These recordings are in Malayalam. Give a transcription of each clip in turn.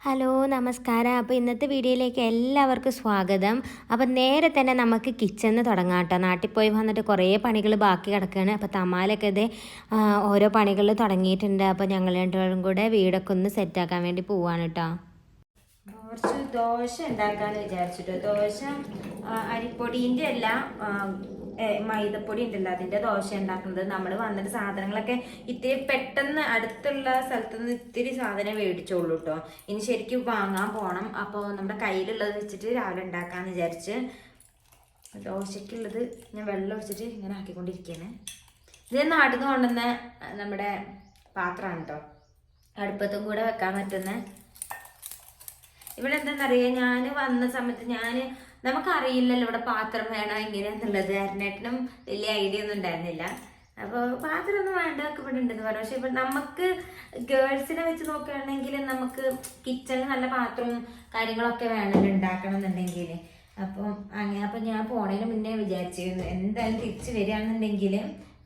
ഹലോ നമസ്കാരം. അപ്പോൾ ഇന്നത്തെ വീഡിയോയിലേക്ക് എല്ലാവർക്കും സ്വാഗതം. അപ്പോൾ നേരെ തന്നെ നമുക്ക് കിച്ചണിൽ തുടങ്ങാം കേട്ടോ നാട്ടിൽ പോയി വന്നിട്ട് കുറേ പണികൾ ബാക്കി കിടക്കുകയാണ് അപ്പോൾ തമാലൊക്കെ ഇത് ഓരോ പണികൾ തുടങ്ങിയിട്ടുണ്ട്. അപ്പോൾ ഞങ്ങൾ രണ്ടുപേരും കൂടെ വീടൊക്കെ ഒന്ന് സെറ്റാക്കാൻ വേണ്ടി പോവാണ് കേട്ടോ കുറച്ച് ദോശ ഉണ്ടാക്കാമെന്ന് വിചാരിച്ചിട്ട്. ദോശ അരിപ്പൊടീന്റെ അല്ല മൈദപ്പൊടി ഉണ്ടല്ലോ അതിന്റെ ദോശ ഉണ്ടാക്കുന്നത്. നമ്മൾ വന്നിട്ട് സാധനങ്ങളൊക്കെ ഇത്തിരി പെട്ടെന്ന് അടുത്തുള്ള സ്ഥലത്ത് നിന്ന് ഇത്തിരി സാധനം മേടിച്ചോളൂ കേട്ടോ ഇനി ശരിക്കും വാങ്ങാൻ പോകണം അപ്പോൾ നമ്മുടെ കയ്യിലുള്ളത് വെച്ചിട്ട് രാവിലെ ഉണ്ടാക്കാമെന്ന് വിചാരിച്ച് ദോശയ്ക്കുള്ളത് ഞാൻ വെള്ളം ഒഴിച്ചിട്ട് ഇങ്ങനെ ആക്കിക്കൊണ്ടിരിക്കുകയാണ് ഇത് നാട്ടിൽ നിന്ന് കൊണ്ടുവന്ന നമ്മുടെ പാത്രമാണ് കേട്ടോ അടുപ്പത്തും കൂടെ വെക്കാൻ പറ്റുന്ന. ഇവിടെ എന്താണെന്നറിയാം ഞാൻ വന്ന സമയത്ത് ഞാൻ നമുക്കറിയില്ലല്ലോ ഇവിടെ പാത്രം വേണം എങ്ങനെയാന്നുള്ളത്. അരണേട്ടനും വലിയ ഐഡിയ ഒന്നും ഉണ്ടായിരുന്നില്ല. അപ്പോൾ പാത്രം ഒന്നും വേണ്ട ഇവിടെ ഉണ്ടെന്ന് പറഞ്ഞു. പക്ഷെ ഇപ്പം നമുക്ക് ഗേൾസിനെ വെച്ച് നോക്കുകയാണെങ്കിൽ നമുക്ക് കിച്ചണിൽ നല്ല പാത്രവും കാര്യങ്ങളൊക്കെ വേണമല്ലോ ഉണ്ടാക്കണം എന്നുണ്ടെങ്കിൽ അപ്പം അങ്ങനെ അപ്പം ഞാൻ പോണതിന് മുന്നേ വിചാരിച്ചിരുന്നു എന്തായാലും തിരിച്ച് വരികയാണെന്നുണ്ടെങ്കിൽ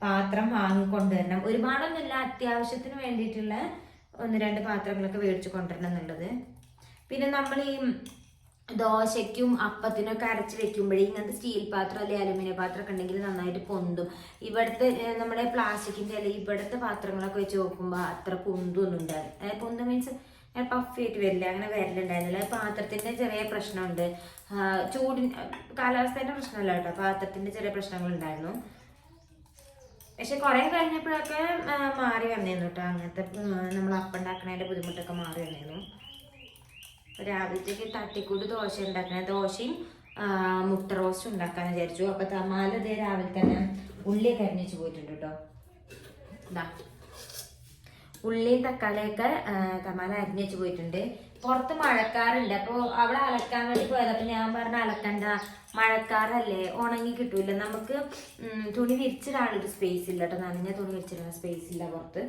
പാത്രം വാങ്ങിക്കൊണ്ടുവരണം ഒരുപാടൊന്നുമില്ല അത്യാവശ്യത്തിന് വേണ്ടിയിട്ടുള്ള ഒന്ന് രണ്ട് പാത്രങ്ങളൊക്കെ മേടിച്ച് കൊണ്ടുവരണം എന്നുള്ളത്. പിന്നെ നമ്മൾ ഈ ദോശയ്ക്കും അപ്പത്തിനൊക്കെ അരച്ച് വെക്കുമ്പോഴേ ഇങ്ങനത്തെ സ്റ്റീൽ പാത്രം അല്ലെങ്കിൽ അലുമിനിയം പാത്രം ഒക്കെ ഉണ്ടെങ്കിൽ നന്നായിട്ട് പൊന്തും. ഇവിടുത്തെ നമ്മുടെ പ്ലാസ്റ്റിക്കിന്റെ അല്ലെങ്കിൽ ഇവിടുത്തെ പാത്രങ്ങളൊക്കെ വെച്ച് നോക്കുമ്പോൾ അത്ര പൊന്തൊന്നും ഉണ്ടാവില്ല. പൊന്ത് മീൻസ് പഫ് ആയിട്ട് വരില്ല അങ്ങനെ വരലുണ്ടായിരുന്നില്ല. അത് പാത്രത്തിന്റെ ചെറിയ പ്രശ്നമുണ്ട്. ചൂടിന് കാലാവസ്ഥേന്റെ പ്രശ്നമല്ല കേട്ടോ. പാത്രത്തിന്റെ ചെറിയ പ്രശ്നങ്ങളുണ്ടായിരുന്നു. പക്ഷെ കുറെ കഴിഞ്ഞപ്പോഴൊക്കെ മാറി വന്നിരുന്നു കേട്ടോ. അങ്ങനത്തെ നമ്മൾ അപ്പം ഉണ്ടാക്കണതിന്റെ ബുദ്ധിമുട്ടൊക്കെ മാറി വന്നിരുന്നു രാവിലത്തേക്ക് തട്ടിക്കൂട്ട് ദോശ ഉണ്ടാക്കണേ ദോശയും മുട്ട റോസ്റ്റ് ഉണ്ടാക്കാൻ വിചാരിച്ചു. അപ്പൊ തമാല ഇതേ രാവിലെ തന്നെ ഉള്ളിയൊക്കെ അരിഞ്ഞു പോയിട്ടുണ്ട് കേട്ടോ ഇതാ ഉള്ളിയും തക്കാളിയൊക്കെ തമാല അരിഞ്ഞിച്ച് പോയിട്ടുണ്ട്. പുറത്ത് മഴക്കാറുണ്ട് അപ്പോൾ അവിടെ അലക്കാൻ വേണ്ടി പോയത്. അപ്പം ഞാൻ പറഞ്ഞ അലക്കണ്ട മഴക്കാറല്ലേ? ഉണങ്ങി കിട്ടൂല. നമുക്ക് തുണി വിരിച്ചിടാനൊരു സ്പേസ് ഇല്ല കേട്ടോ നനഞ്ഞ തുണി വിരിച്ചിടാൻ സ്പേസ് ഇല്ല പുറത്ത്.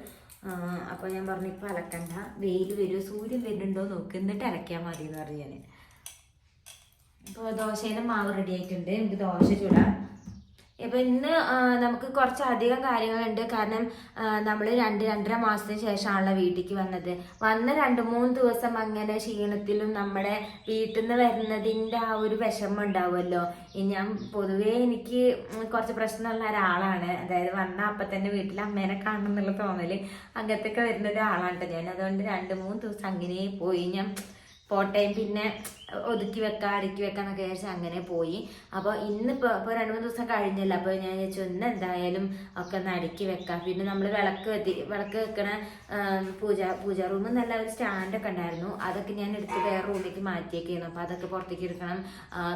അപ്പോൾ ഞാൻ പറഞ്ഞു ഇപ്പൊ അലക്കണ്ട. വെയിൽ വരുമോ സൂര്യൻ വരുന്നുണ്ടോ നോക്ക്. എന്നിട്ട് അലക്കിയാൽ മതി എന്ന് പറഞ്ഞു ഞാൻ ഇപ്പോൾ ദോശയുടെ മാവ് റെഡി ആയിട്ടുണ്ട്. എനിക്ക് ദോശ ചൂടാം ഇപ്പൊ ഇന്ന് നമുക്ക് കുറച്ച് അധികം കാര്യങ്ങളുണ്ട്. കാരണം നമ്മൾ രണ്ട് രണ്ടര മാസത്തിന് ശേഷമാണല്ലോ വീട്ടിലേക്ക് വന്നത്. വന്ന രണ്ട് മൂന്ന് ദിവസം അങ്ങനെ ക്ഷീണത്തിലും നമ്മുടെ വീട്ടിൽ നിന്ന് വരുന്നതിന്റെ ആ ഒരു വിഷമം ഉണ്ടാവുമല്ലോ. ഞാൻ പൊതുവേ എനിക്ക് കുറച്ച് പ്രശ്നമുള്ള ഒരാളാണ്. അതായത് വന്ന അപ്പം തന്നെ വീട്ടിൽ അമ്മേനെ കാണണം എന്നുള്ള തോന്നൽ അങ്ങനത്തെ ഒക്കെ വരുന്ന ഒരാളാണ് ഞാൻ. അതുകൊണ്ട് രണ്ട് മൂന്ന് ദിവസം അങ്ങനെ പോയി. ഞാൻ പോട്ടയും പിന്നെ ഒതുക്കി വെക്കാം അടുക്കി വെക്കാം എന്നൊക്കെ വിചാരിച്ച് അങ്ങനെ പോയി. അപ്പോൾ ഇന്നിപ്പോൾ ഇപ്പോൾ രണ്ട് മൂന്ന് ദിവസം കഴിഞ്ഞല്ലോ. അപ്പോൾ ഞാൻ വിചാരിച്ചു ഒന്ന് എന്തായാലും ഒക്കെ ഒന്ന് അടുക്കി വെക്കാം. പിന്നെ നമ്മൾ വിളക്ക് വെത്തി വിളക്ക് വെക്കണ പൂജ പൂജ റൂമിൽ നല്ല ഒരു സ്റ്റാൻഡൊക്കെ ഉണ്ടായിരുന്നു. അതൊക്കെ ഞാൻ എടുത്ത് വേറെ റൂമിലേക്ക് മാറ്റിയേക്കായിരുന്നു അപ്പോൾ അതൊക്കെ പുറത്തേക്ക് എടുക്കണം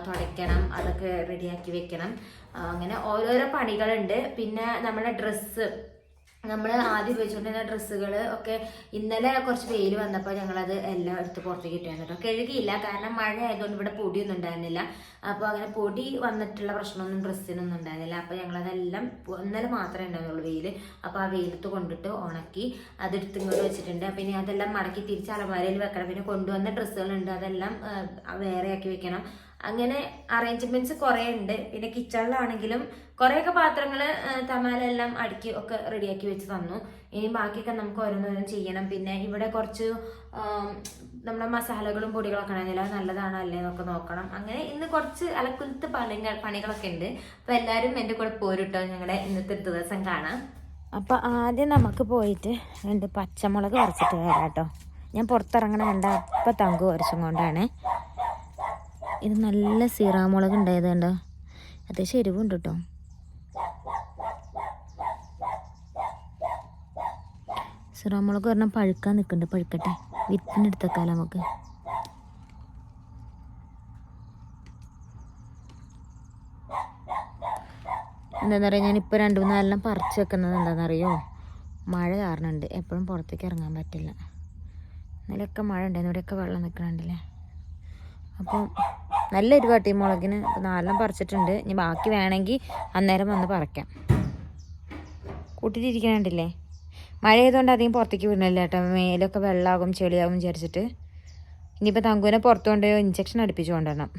തുടയ്ക്കണം അതൊക്കെ റെഡിയാക്കി വെക്കണം. അങ്ങനെ ഓരോരോ പണികളുണ്ട്. പിന്നെ നമ്മുടെ ഡ്രസ്സ് നമ്മൾ ആദ്യം ഉപയോഗിച്ചുകൊണ്ടിരുന്ന ഡ്രസ്സുകൾ ഒക്കെ ഇന്നലെ കുറച്ച് വെയിൽ വന്നപ്പോൾ ഞങ്ങളത് എല്ലാം എടുത്ത് പുറത്തേക്ക് ഇട്ടായിരുന്നു കേട്ടോ കഴുകിയില്ല. കാരണം മഴ ആയതുകൊണ്ട് ഇവിടെ പൊടിയൊന്നും ഉണ്ടായിരുന്നില്ല. അപ്പോൾ അങ്ങനെ പൊടി വന്നിട്ടുള്ള പ്രശ്നമൊന്നും ഡ്രസ്സിനൊന്നും ഉണ്ടായിരുന്നില്ല. അപ്പോൾ ഞങ്ങളതെല്ലാം ഇന്നലെ മാത്രമേ ഉണ്ടായിരുന്നുള്ളൂ വെയിൽ അപ്പോൾ ആ വെയിലത്ത് കൊണ്ടിട്ട് ഉണക്കി അതെടുത്ത് ഇങ്ങോട്ട് വെച്ചിട്ടുണ്ട്. പിന്നെ അതെല്ലാം മടക്കി തിരിച്ച് അലമാരയിൽ വെക്കണം. പിന്നെ കൊണ്ടുവന്ന ഡ്രസ്സുകളുണ്ട്. അതെല്ലാം വേറെയാക്കി വേറെ വെക്കണം. അങ്ങനെ അറേഞ്ച്മെന്റ്സ് കുറേ ഉണ്ട് പിന്നെ കിച്ചണിലാണെങ്കിലും കുറേയൊക്കെ പാത്രങ്ങൾ തമാലെല്ലാം അടുക്കി ഒക്കെ റെഡിയാക്കി വെച്ച് തന്നു. ഇനി ബാക്കിയൊക്കെ നമുക്ക് ഓരോന്നോരോ ചെയ്യണം. പിന്നെ ഇവിടെ കുറച്ച് നമ്മുടെ മസാലകളും പൊടികളൊക്കെ ആണെങ്കിലും അത് നല്ലതാണോ അല്ലേ എന്നൊക്കെ നോക്കണം. അങ്ങനെ ഇന്ന് കുറച്ച് അലക്കുലത്ത് പണികൾ പണികളൊക്കെ ഉണ്ട്. അപ്പോൾ എല്ലാവരും എന്റെ കൂടെ പോരുട്ടോ ഞങ്ങളുടെ ഇന്നത്തെ ദിവസം കാണാം. അപ്പോൾ ആദ്യം നമുക്ക് പോയിട്ട് രണ്ട് പച്ചമുളക് വരച്ചിട്ട് വരാം കേട്ടോ ഞാൻ പുറത്തിറങ്ങണ കണ്ട അപ്പം തങ്കു വരച്ചും കൊണ്ടാണ്. ഇത് നല്ല സീറാമുളക് ഉണ്ടായത് കണ്ടോ അത്യാവശ്യം എരിവുണ്ട് കേട്ടോ. സീറാമുളക് പറഞ്ഞാൽ പഴുക്കാൻ നിൽക്കുന്നുണ്ട്. പഴുക്കട്ടെ. വിത്തിനെടുത്തക്കാലം നമുക്ക്. എന്താണെന്ന് പറയുക ഞാനിപ്പോൾ രണ്ട് മൂന്ന് നാലെണ്ണം പറിച്ച് വെക്കുന്നത് എന്താണെന്നറിയോ മഴ കാരണമുണ്ട് എപ്പോഴും പുറത്തേക്ക് ഇറങ്ങാൻ പറ്റില്ല. ഇന്നലെയൊക്കെ മഴ ഉണ്ടായിരുന്നു. ഇവിടെയൊക്കെ വെള്ളം നിൽക്കണുണ്ടല്ലേ? അപ്പം നല്ലൊരു ഒരു മുളകിന് ഇപ്പം നാലെണ്ണം പറിച്ചിട്ടുണ്ട്. ഇനി ബാക്കി വേണമെങ്കിൽ അന്നേരം വന്ന് പറിക്കാം. കൂട്ടിയിട്ടിരിക്കണുണ്ടല്ലേ മഴ ആയതുകൊണ്ട് അധികം പുറത്തേക്ക് വിടണില്ല കേട്ടോ. മേലൊക്കെ വെള്ളമാകും ചെളിയാകും വിചാരിച്ചിട്ട്. ഇനിയിപ്പോൾ തങ്കുവിനെ പുറത്തു കൊണ്ടുപോയി ഇഞ്ചക്ഷൻ അടുപ്പിച്ചു കൊണ്ടുവരണം.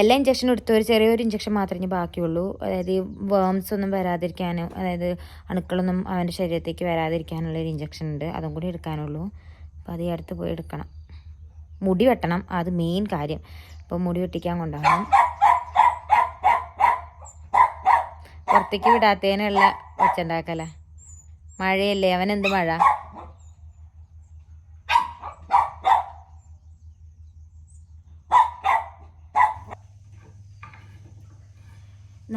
എല്ലാ ഇഞ്ചക്ഷനും എടുത്തു ഒരു ചെറിയൊരു ഇഞ്ചക്ഷൻ മാത്രമേ ഇനി ബാക്കിയുള്ളൂ. അതായത് ഈ വേംസ് ഒന്നും വരാതിരിക്കാനും അതായത് അണുക്കളൊന്നും അവന്റെ ശരീരത്തേക്ക് വരാതിരിക്കാനുള്ള ഒരു ഇഞ്ചക്ഷൻ ഉണ്ട്. അതും കൂടി എടുക്കാനുള്ളൂ. അപ്പോൾ അത് ഈ അടുത്ത് പോയി എടുക്കണം. മുടി വെട്ടണം. അത് മെയിൻ കാര്യം. അപ്പോൾ മുടി വെട്ടിക്കാൻ കൊണ്ടാണ് പുറത്തേക്ക് വിടാത്തതിനുള്ള ഒച്ചുണ്ടാക്കല മഴയല്ലേ? അവൻ എന്ത് മഴ?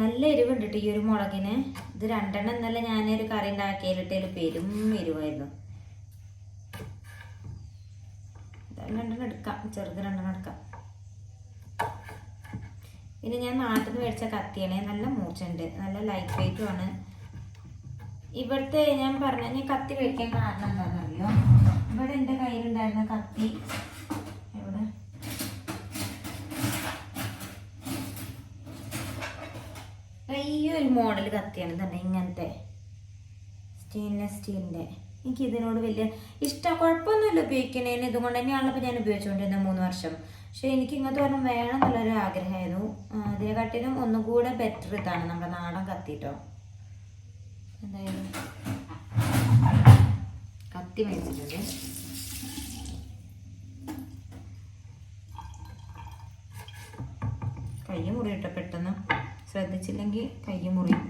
നല്ല എരിവുണ്ട് ഈ ഒരു മുളകിന്. ഇത് രണ്ടെണ്ണം ഇന്നലെ ഞാനൊരു കറി ഉണ്ടാക്കിയിട്ടൊരു പെരും എരിവായിരുന്നു. രണ്ടെണ്ണം എടുക്കാം. ചെറുത് രണ്ടെണ്ണം എടുക്കാം. പിന്നെ ഞാൻ നാട്ടിൽ നിന്ന് മേടിച്ച കത്തിയാണേ നല്ല മൂച്ചുണ്ട് നല്ല ലൈറ്റ് വെയിറ്റും ആണ്. ഇവിടുത്തെ ഞാൻ പറഞ്ഞ ഞാൻ കത്തി മേടിക്കാൻ കാരണം എന്താണെന്നറിയോ? ഇവിടെ എന്റെ കയ്യിലുണ്ടായിരുന്ന കത്തി. എവിടെ? ഈ ഒരു മോഡൽ കത്തിയാണ് തന്നെ ഇങ്ങനത്തെ. സ്റ്റെയിൻലെസ് സ്റ്റീലിന്റെ എനിക്ക് ഇതിനോട് വലിയ ഇഷ്ടം കുഴപ്പമൊന്നുമില്ല ഉപയോഗിക്കണേന് ഇതുകൊണ്ട് തന്നെയാണല്ലോ ഇപ്പോൾ ഞാൻ ഉപയോഗിച്ചുകൊണ്ടിരുന്നത് മൂന്ന് വർഷം. പക്ഷേ എനിക്ക് ഇങ്ങനത്തെ ഒരെണ്ണം വേണം എന്നുള്ളൊരു ആഗ്രഹമായിരുന്നു അതിനെക്കാട്ടിലും ഒന്നും കൂടെ ബെറ്റർ ഇതാണ്. നമ്മുടെ നാടൻ കത്തിട്ടോ. എന്തായാലും കത്തി മേടിച്ചിട്ടുണ്ട്. കൈ മുറിയിട്ടോ പെട്ടെന്ന്? ശ്രദ്ധിച്ചില്ലെങ്കിൽ കൈ മുറിയും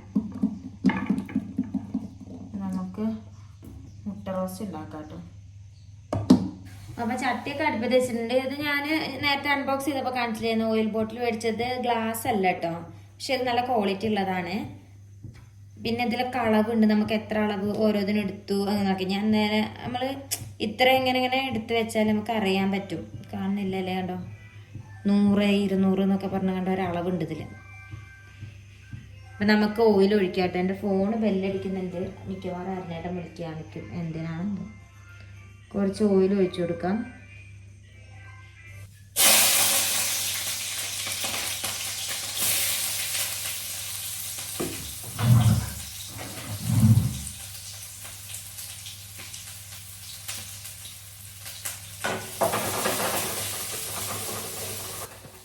നമുക്ക് റോസ്റ്റ് ഉണ്ടാക്കാം കേട്ടോ അപ്പൊ ചട്ടിയൊക്കെ അടുപ്പത്ത് വെച്ചിട്ടുണ്ട്. ഇത് ഞാൻ നേരത്തെ അൺബോക്സ് ചെയ്തപ്പോൾ കാണിച്ചില്ലായിരുന്നു. ഓയിൽ ബോട്ടിൽ മേടിച്ചത് ഗ്ലാസ് അല്ല കേട്ടോ പക്ഷെ ഇത് നല്ല ക്വാളിറ്റി ഉള്ളതാണ്. പിന്നെ ഇതിലൊക്കെ അളവുണ്ട് നമുക്ക് എത്ര അളവ് ഓരോന്നിനും എടുത്തു അങ്ങനെയൊക്കെ ഞാൻ നേരെ നമ്മൾ ഇത്ര ഇങ്ങനെ ഇങ്ങനെ എടുത്തു വെച്ചാൽ നമുക്ക് അറിയാൻ പറ്റും. കാണുന്നില്ലല്ലേ കണ്ടോ? നൂറ് ഇരുന്നൂറ് എന്നൊക്കെ പറഞ്ഞ കണ്ട ഒരളവുണ്ട് ഇതിൽ അപ്പം നമുക്ക് ഓയിൽ ഒഴിക്കാട്ടെ. എന്റെ ഫോണ് ബെല്ലടിക്കുന്നുണ്ട് മിക്കവാറും അറിഞ്ഞേട്ടൻ വിളിക്കാൻ നിൽക്കും എന്തിനാണെന്ന്. കുറച്ച് ഓയിൽ ഒഴിച്ചു കൊടുക്കാം